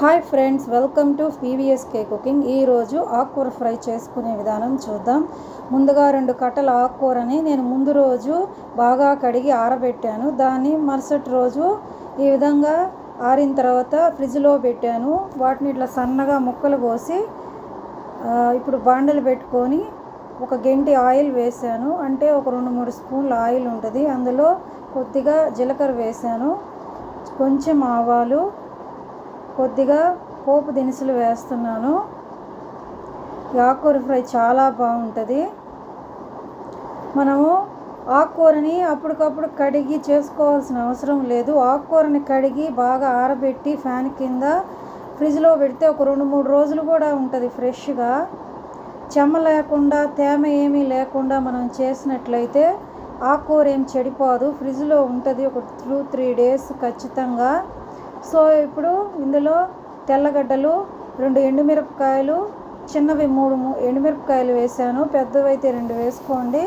Hi friends welcome to PVSK cooking. ఈరోజు ఆకుకూర fry చేసుకునే విధానం చూద్దాం. ముందుగా రెండు కట్టల ఆకుకూరని నేను ముందు రోజు బాగా కడిగి ఆరబెట్టాను. దాన్ని మరుసటి రోజు ఈ విధంగా ఆరిన తర్వాత ఫ్రిడ్జ్లో పెట్టాను. వాటిని ఇట్లా సన్నగా ముక్కలు కోసి ఇప్పుడు బాండలు పెట్టుకొని ఒక గెంటి ఆయిల్ వేసాను. అంటే ఒక రెండు మూడు స్పూన్ల ఆయిల్ ఉంటుంది. అందులో కొద్దిగా జీలకర్ర వేసాను. కొంచెం ఆవాలు కొద్దిగా పోపు దినుసులు వేస్తున్నాను. ఆకుకూర ఫ్రై చాలా బాగుంటుంది. మనము ఆకుకూరని అప్పటికప్పుడు కడిగి చేసుకోవాల్సిన అవసరం లేదు. ఆకుకూరని కడిగి బాగా ఆరబెట్టి ఫ్యాన్ కింద ఫ్రిడ్జ్లో పెడితే ఒక రెండు మూడు రోజులు కూడా ఉంటుంది ఫ్రెష్గా. చెమ్మ లేకుండా తేమ ఏమీ లేకుండా మనం చేసినట్లయితే ఆకుకూర ఏం చెడిపోదు. ఫ్రిడ్జ్లో ఉంటుంది ఒక టూ త్రీ డేస్ ఖచ్చితంగా. సో ఇప్పుడు ఇందులో తెల్లగడ్డలు రెండు ఎండుమిరపకాయలు చిన్నవి మూడు ఎండుమిరపకాయలు వేసాను. పెద్దవైతే రెండు వేసుకోండి.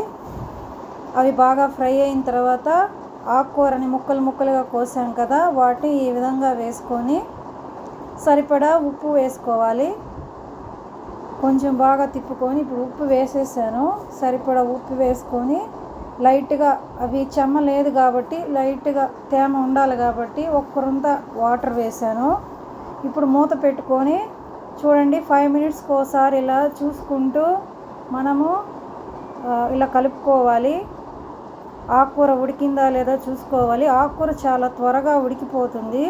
అవి బాగా ఫ్రై అయిన తర్వాత ఆకుకూరని ముక్కలు ముక్కలుగా కోసాం కదా వాటిని ఈ విధంగా వేసుకొని సరిపడా ఉప్పు వేసుకోవాలి. కొంచెం బాగా తిప్పుకొని ఇప్పుడు ఉప్పు వేసేసాను. సరిపడా ఉప్పు వేసుకొని లైట్గా అవి చెమ్మ లేదు కాబట్టి లైట్గా తేమ ఉండాలి కాబట్టి ఒక్కరంత వాటర్ వేసాను ఇప్పుడు మూత పెట్టుకొని చూడండి ఫైవ్ మినిట్స్కి ఒకసారి ఇలా చూసుకుంటూ మనము ఇలా కలుపుకోవాలి. ఆకుకూర ఉడికిందా లేదా చూసుకోవాలి. ఆకుకూర చాలా త్వరగా ఉడికిపోతుంది.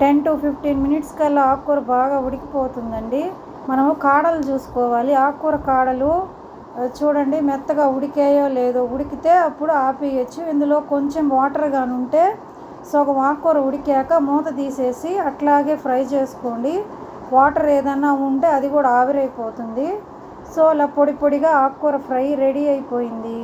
టెన్ టు ఫిఫ్టీన్ మినిట్స్ కల్లా ఆకుకూర బాగా ఉడికిపోతుందండి. మనము కాడలు చూసుకోవాలి. ఆకుకూర కాడలు చూడండి మెత్తగా ఉడికాయో లేదో ఉడికితే అప్పుడు ఆపేయచ్చు. ఇందులో కొంచెం వాటర్ కానీ ఉంటే సగం ఆకుకూర ఉడికాక మూత తీసేసి అట్లాగే ఫ్రై చేసుకోండి. వాటర్ ఏదన్నా ఉంటే అది కూడా ఆవిరైపోతుంది. సో అలా పొడి పొడిగా ఆకుకూర ఫ్రై రెడీ అయిపోయింది.